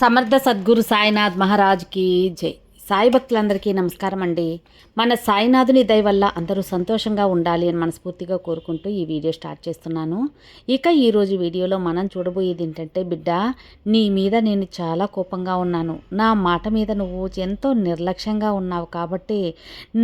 సమర్థ సద్గురు సాయినాథ్ మహారాజ్కి జై సాయి భక్తులందరికీ నమస్కారం అండి మన సాయినాథుని దయ వల్ల అందరూ సంతోషంగా ఉండాలి అని మనస్ఫూర్తిగా కోరుకుంటూ ఈ వీడియో స్టార్ట్ చేస్తున్నాను. ఇక ఈరోజు వీడియోలో మనం చూడబోయేది ఏంటంటే బిడ్డ నీ మీద నేను చాలా కోపంగా ఉన్నాను. నా మాట మీద నువ్వు ఎంతో నిర్లక్ష్యంగా ఉన్నావు కాబట్టి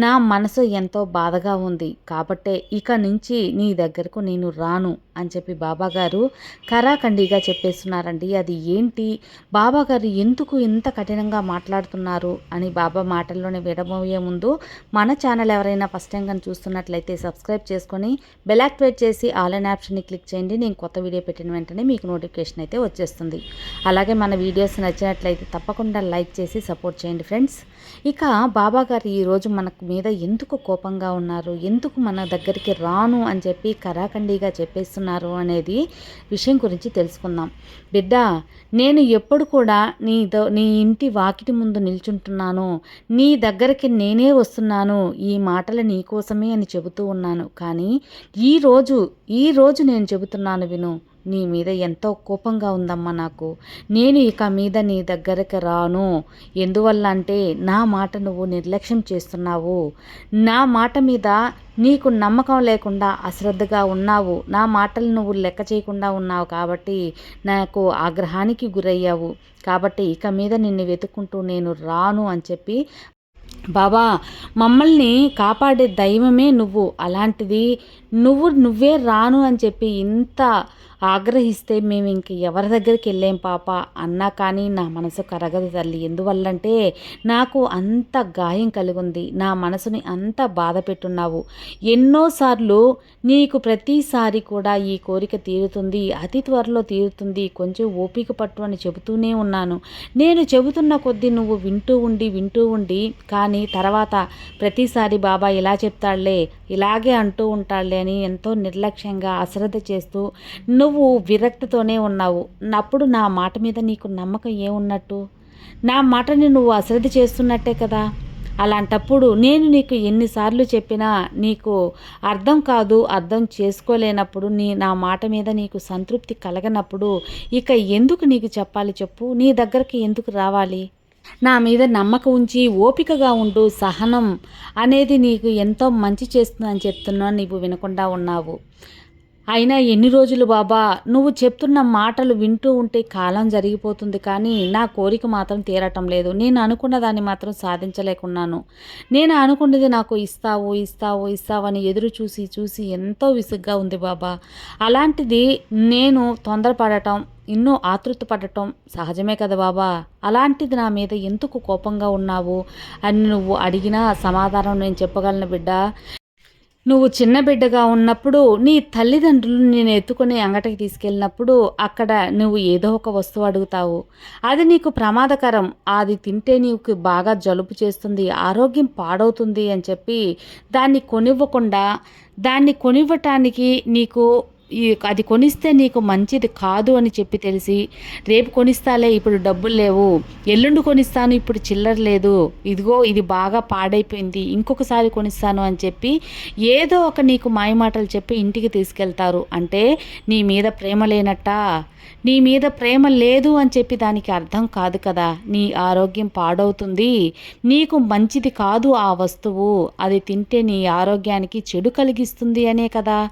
నా మనసు ఎంతో బాధగా ఉంది. కాబట్టే ఇక నుంచి నీ దగ్గరకు నేను రాను అని చెప్పి బాబాగారు కరాఖండిగా చెప్పేస్తున్నారండి. అది ఏంటి? బాబాగారు ఎందుకు ఇంత కఠినంగా మాట్లాడుతున్నారు అని బాబా మాటల్లోనే విడబోయే ముందు మన ఛానల్ ఎవరైనా ఫస్ట్ టైం కానీ చూస్తున్నట్లయితే సబ్స్క్రైబ్ చేసుకొని బెల్ యాక్టివేట్ చేసి ఆల్ అన్ ఆప్షన్ని క్లిక్ చేయండి. నేను కొత్త వీడియో పెట్టిన వెంటనే మీకు నోటిఫికేషన్ అయితే వచ్చేస్తుంది. అలాగే మన వీడియోస్ నచ్చినట్లయితే తప్పకుండా లైక్ చేసి సపోర్ట్ చేయండి ఫ్రెండ్స్. ఇక బాబా గారు ఈరోజు మనకు మీద ఎందుకు కోపంగా ఉన్నారు? ఎందుకు మన దగ్గరికి రాను అని చెప్పి కరాఖండిగా చెప్పేస్తున్నారు అనేది విషయం గురించి తెలుసుకుందాం. బిడ్డ నేను ఎప్పుడు కూడా నీ దో నీ ఇంటి వాకిటి ముందు నిల్చుంటున్నాను. నీ దగ్గరికి నేనే వస్తున్నాను ఈ మాటలు నీ కోసమే అని చెబుతూ ఉన్నాను. కానీ ఈరోజు ఈరోజు నేను చెబుతున్నాను విను. నీ మీద ఎంతో కోపంగా ఉందమ్మా నాకు. నేను ఇక మీద నీ దగ్గరకు రాను. ఎందువల్ల అంటే నా మాట నువ్వు నిర్లక్ష్యం చేస్తున్నావు. నా మాట మీద నీకు నమ్మకం లేకుండా అశ్రద్ధగా ఉన్నావు. నా మాటలు నువ్వు లెక్క చేయకుండా ఉన్నావు కాబట్టి నాకు ఆగ్రహానికి గురయ్యావు. కాబట్టి ఇక మీద నిన్ను వెతుక్కుంటూ నేను రాను అని చెప్పి బాబా మమ్మల్ని కాపాడే దైవమే నువ్వు. అలాంటిది నువ్వు నువ్వే రాను అని చెప్పి ఇంత ఆగ్రహిస్తే మేము ఇంక ఎవరి దగ్గరికి వెళ్ళాం పాప అన్నా కానీ నా మనసు కరగదు తల్లి. ఎందువల్లంటే నాకు అంత గాయం కలిగింది. నా మనసుని అంత బాధ పెట్టున్నావు. ఎన్నోసార్లు నీకు ప్రతిసారి కూడా ఈ కోరిక తీరుతుంది. అతి త్వరలో తీరుతుంది. కొంచెం ఓపిక పట్టు అని చెబుతూనే ఉన్నాను. నేను చెబుతున్న కొద్దీ నువ్వు వింటూ ఉండి వింటూ ఉండి కానీ తర్వాత ప్రతిసారి బాబా ఇలా చెప్తాడులే ఇలాగే అంటూ ఉంటాడులే అని ఎంతో నిర్లక్ష్యంగా అశ్రద్ధ చేస్తూ నువ్వు విరక్తితోనే ఉన్నావు. అప్పుడు నా మాట మీద నీకు నమ్మకం ఏమున్నట్టు? నా మాటని నువ్వు అశ్రద్ధ చేస్తున్నట్టే కదా? అలాంటప్పుడు నేను నీకు ఎన్నిసార్లు చెప్పినా నీకు అర్థం కాదు అర్థం చేసుకోలేనప్పుడు నీ నా మాట మీద నీకు సంతృప్తి కలగనప్పుడు ఇక ఎందుకు నీకు చెప్పాలి చెప్పు? నీ దగ్గరికి ఎందుకు రావాలి? నా మీద నమ్మకం ఉంచి ఓపికగా ఉండు సహనం అనేది నీకు ఎంతో మంచి చేస్తుందని చెప్తున్నా నీవు వినకుండా ఉన్నావు. అయినా ఎన్ని రోజులు బాబా? నువ్వు చెప్తున్న మాటలు వింటూ ఉంటే కాలం జరిగిపోతుంది కానీ నా కోరిక మాత్రం తీరటం లేదు. నేను అనుకున్న దాన్ని మాత్రం సాధించలేకున్నాను. నేను అనుకున్నది నాకు ఇస్తావు ఇస్తావు ఇస్తావని ఎదురు చూసి చూసి ఎంతో విసుగ్గా ఉంది బాబా. అలాంటిది నేను తొందరపడటం ఎన్నో ఆతృత పడటం సహజమే కదా బాబా. అలాంటిది నా మీద ఎందుకు కోపంగా ఉన్నావు అని నువ్వు అడిగిన సమాధానం నేను చెప్పగలను బిడ్డ. నువ్వు చిన్న బిడ్డగా ఉన్నప్పుడు నీ తల్లిదండ్రులు నేను ఎత్తుకొని అంగటికి తీసుకెళ్ళినప్పుడు అక్కడ నువ్వు ఏదో ఒక వస్తువు అడుగుతావు. అది నీకు ప్రమాదకరం. అది తింటే నీకు బాగా జలుబు చేస్తుంది ఆరోగ్యం పాడవుతుంది అని చెప్పి దాన్ని కొనివ్వకుండా దాన్ని కొనివ్వటానికి నీకు ఈ అది కొనిస్తే నీకు మంచిది కాదు అని చెప్పి తెలిసి రేపు కొనిస్తాలే ఇప్పుడు డబ్బులు లేవు. ఎల్లుండి కొనిస్తాను ఇప్పుడు చిల్లర లేదు. ఇదిగో ఇది బాగా పాడైపోయింది. ఇంకొకసారి కొనిస్తాను అని చెప్పి ఏదో ఒక నీకు మాయమాటలు చెప్పి ఇంటికి తీసుకెళ్తారు. అంటే నీ మీద ప్రేమ లేనట్ట? నీ మీద ప్రేమ లేదు అని చెప్పి దానికి అర్థం కాదు కదా. నీ ఆరోగ్యం పాడవుతుంది. నీకు మంచిది కాదు ఆ వస్తువు. అది తింటే నీ ఆరోగ్యానికి చెడు కలిగిస్తుంది అనే కదా.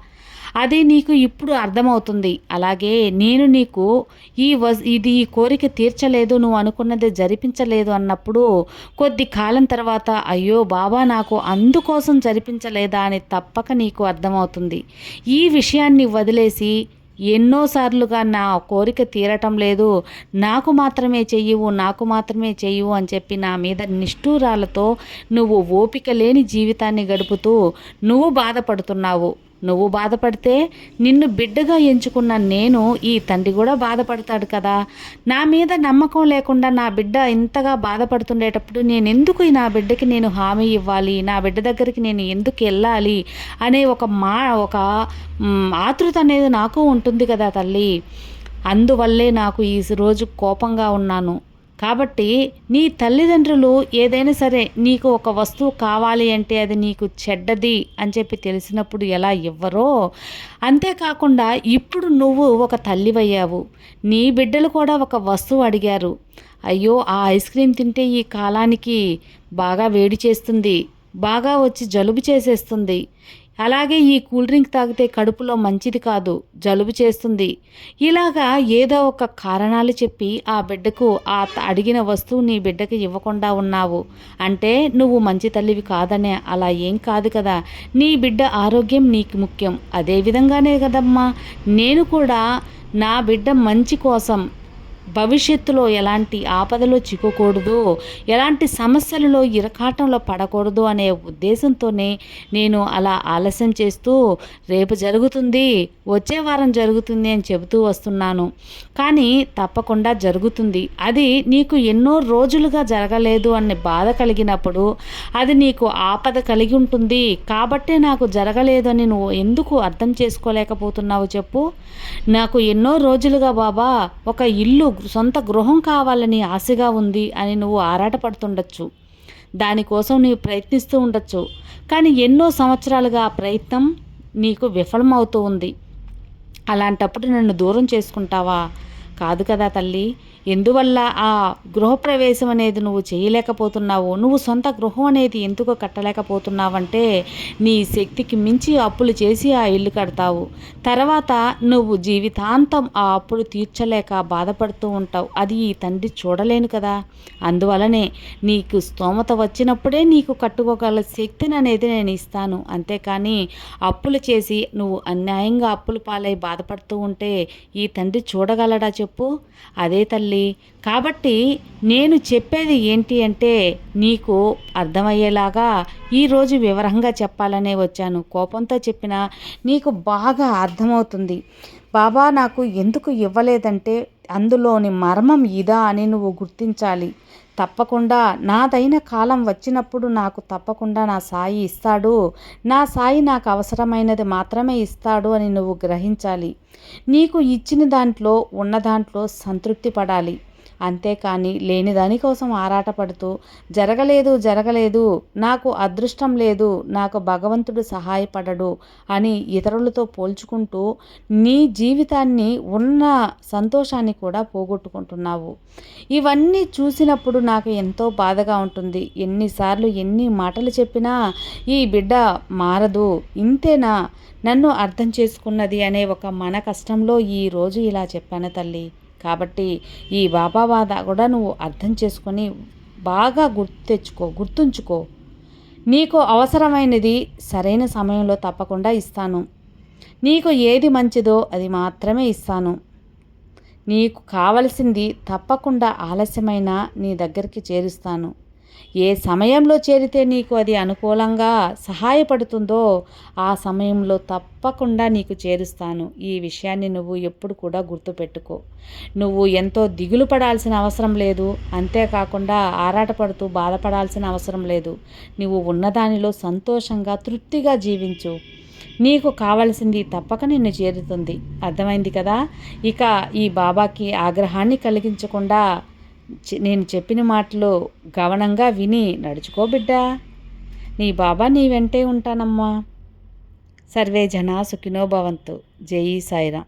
అది నీకు ఇప్పుడు అర్థమవుతుంది. అలాగే నేను నీకు ఈ వజ్ ఇది ఈ కోరిక తీర్చలేదు నువ్వు అనుకున్నది జరిపించలేదు అన్నప్పుడు కొద్ది కాలం తర్వాత అయ్యో బాబా నాకు అందుకోసం జరిపించలేదా అని తప్పక నీకు అర్థమవుతుంది. ఈ విషయాన్ని వదిలేసి ఎన్నోసార్లుగా నా కోరిక తీరటం లేదు. నాకు మాత్రమే చెయ్యవు నాకు మాత్రమే చెయ్యవు అని చెప్పి నా మీద నిష్ఠూరాలతో నువ్వు ఓపిక లేని జీవితాన్ని గడుపుతూ నువ్వు బాధపడుతున్నావు. నువ్వు బాధపడితే నిన్ను బిడ్డగా ఎంచుకున్న నేను ఈ తండ్రి కూడా బాధపడతాడు కదా. నా మీద నమ్మకం లేకుండా నా బిడ్డ ఇంతగా బాధపడుతుండేటప్పుడు నేను ఎందుకు నా బిడ్డకి నేను హామీ ఇవ్వాలి? నా బిడ్డ దగ్గరికి నేను ఎందుకు వెళ్ళాలి? అనే ఒక మా ఒక ఆతృత అనేది నాకు ఉంటుంది కదా తల్లి. అందువల్లే నాకు ఈ రోజు కోపంగా ఉన్నాను. కాబట్టి నీ తల్లిదండ్రులు ఏదైనా సరే నీకు ఒక వస్తువు కావాలి అంటే అది నీకు చెడ్డది అని చెప్పి తెలిసినప్పుడు ఎలా ఇవ్వరో అంతేకాకుండా ఇప్పుడు నువ్వు ఒక తల్లివయ్యావు. నీ బిడ్డలు కూడా ఒక వస్తువు అడిగారు. అయ్యో ఆ ఐస్ క్రీమ్ తింటే ఈ కాలానికి బాగా వేడి చేస్తుంది బాగా వచ్చి జలుబు చేసేస్తుంది. అలాగే ఈ కూల్ డ్రింక్ తాగితే కడుపులో మంచిది కాదు జలుబు చేస్తుంది. ఇలాగా ఏదో ఒక కారణాలు చెప్పి ఆ బిడ్డకు ఆ అడిగిన వస్తువు నీ బిడ్డకి ఇవ్వకుండా ఉన్నావు. అంటే నువ్వు మంచి తల్లివి కాదనే అలా ఏం కాదు కదా. నీ బిడ్డ ఆరోగ్యం నీకు ముఖ్యం. అదే విధంగానే కదమ్మా. నేను కూడా నా బిడ్డ మంచి కోసం భవిష్యత్తులో ఎలాంటి ఆపదలో చిక్కకూడదు ఎలాంటి సమస్యలలో ఇరకాటంలో పడకూడదు అనే ఉద్దేశంతోనే నేను అలా ఆలస్యం చేస్తూ రేపు జరుగుతుంది వచ్చే వారం జరుగుతుంది అని చెబుతూ వస్తున్నాను. కానీ తప్పకుండా జరుగుతుంది. అది నీకు ఎన్నో రోజులుగా జరగలేదు అనే బాధ కలిగినప్పుడు అది నీకు ఆపద కలిగి ఉంటుంది. కాబట్టే నాకు జరగలేదు అని నువ్వు ఎందుకు అర్థం చేసుకోలేకపోతున్నావు చెప్పు. నాకు ఎన్నో రోజులుగా బాబా ఒక ఇల్లు సొంత గృహం కావాలని ఆశగా ఉంది అని నువ్వు ఆరాటపడుతుండొచ్చు. దానికోసం నీవు ప్రయత్నిస్తూ ఉండొచ్చు. కానీ ఎన్నో సంవత్సరాలుగా ఆ ప్రయత్నం నీకు విఫలమవుతూ ఉంది. అలాంటప్పుడు నన్ను దూరం చేసుకుంటావా? కాదు కదా తల్లి. ఎందువల్ల ఆ గృహప్రవేశం అనేది నువ్వు చేయలేకపోతున్నావు? నువ్వు సొంత గృహం అనేది ఎందుకు కట్టలేకపోతున్నావంటే నీ శక్తికి మించి అప్పులు చేసి ఆ ఇల్లు కడతావు. తర్వాత నువ్వు జీవితాంతం ఆ అప్పులు తీర్చలేక బాధపడుతూ ఉంటావు. అది ఈ తండ్రి చూడలేను కదా. అందువలనే నీకు స్తోమత వచ్చినప్పుడే నీకు కట్టుకోగల శక్తిని అనేది నేను ఇస్తాను. అంతేకాని అప్పులు చేసి నువ్వు అన్యాయంగా అప్పులు పాలై బాధపడుతూ ఉంటే ఈ తండ్రి చూడగలడా చెప్పు? అదే తల్లి తల్లి కాబట్టి నేను చెప్పేది ఏంటి అంటే నీకు అర్థమయ్యేలాగా ఈరోజు వివరంగా చెప్పాలనే వచ్చాను. కోపంతో చెప్పినా నీకు బాగా అర్థమవుతుంది. బాబా నాకు ఎందుకు ఇవ్వలేదంటే అందులోని మర్మం ఇదా అని నువ్వు గుర్తించాలి. తప్పకుండా నాదైన కాలం వచ్చినప్పుడు నాకు తప్పకుండా నా సాయి ఇస్తాడు. నా సాయి నాకు అవసరమైనది మాత్రమే ఇస్తాడు అని నువ్వు గ్రహించాలి. నీకు ఇచ్చిన దాంట్లో ఉన్న దాంట్లో సంతృప్తి పడాలి. అంతేకాని లేని దానికోసం ఆరాటపడుతూ జరగలేదు జరగలేదు నాకు అదృష్టం లేదు నాకు భగవంతుడు సహాయపడడు అని ఇతరులతో పోల్చుకుంటూ నీ జీవితాన్ని ఉన్న సంతోషాన్ని కూడా పోగొట్టుకుంటున్నావు. ఇవన్నీ చూసినప్పుడు నాకు ఎంతో బాధగా ఉంటుంది. ఎన్నిసార్లు ఎన్ని మాటలు చెప్పినా ఈ బిడ్డ మారదు ఇంతేనా? నన్ను అర్థం చేసుకున్నది అనే ఒక మన కష్టంలో ఈరోజు ఇలా చెప్పాను తల్లి. కాబట్టి ఈ బాబా బాధ కూడా నువ్వు అర్థం చేసుకొని బాగా గుర్తు తెచ్చుకో గుర్తుంచుకో. నీకు అవసరమైనది సరైన సమయంలో తప్పకుండా ఇస్తాను. నీకు ఏది మంచిదో అది మాత్రమే ఇస్తాను. నీకు కావలసింది తప్పకుండా ఆలస్యమైన నీ దగ్గరికి చేరుస్తాను. ఏ సమయంలో చేరితే నీకు అది అనుకూలంగా సహాయపడుతుందో ఆ సమయంలో తప్పకుండా నీకు చేరుస్తాను. ఈ విషయాన్ని నువ్వు ఎప్పుడు కూడా గుర్తుపెట్టుకో. నువ్వు ఎంతో దిగులు పడాల్సిన అవసరం లేదు. అంతేకాకుండా ఆరాటపడుతూ బాధపడాల్సిన అవసరం లేదు. నువ్వు ఉన్నదానిలో సంతోషంగా తృప్తిగా జీవించు. నీకు కావలసింది తప్పక నిన్ను చేరుతుంది. అర్థమైంది కదా? ఇక ఈ బాబాకి ఆగ్రహాన్ని కలిగించకుండా నేను చెప్పిన మాటలు గవనంగా విని నడుచుకో బిడ్డా. నీ బాబా నీ వెంటే ఉంటానమ్మా. సర్వే జనా సుఖినోభవంతు జై సాయిరాం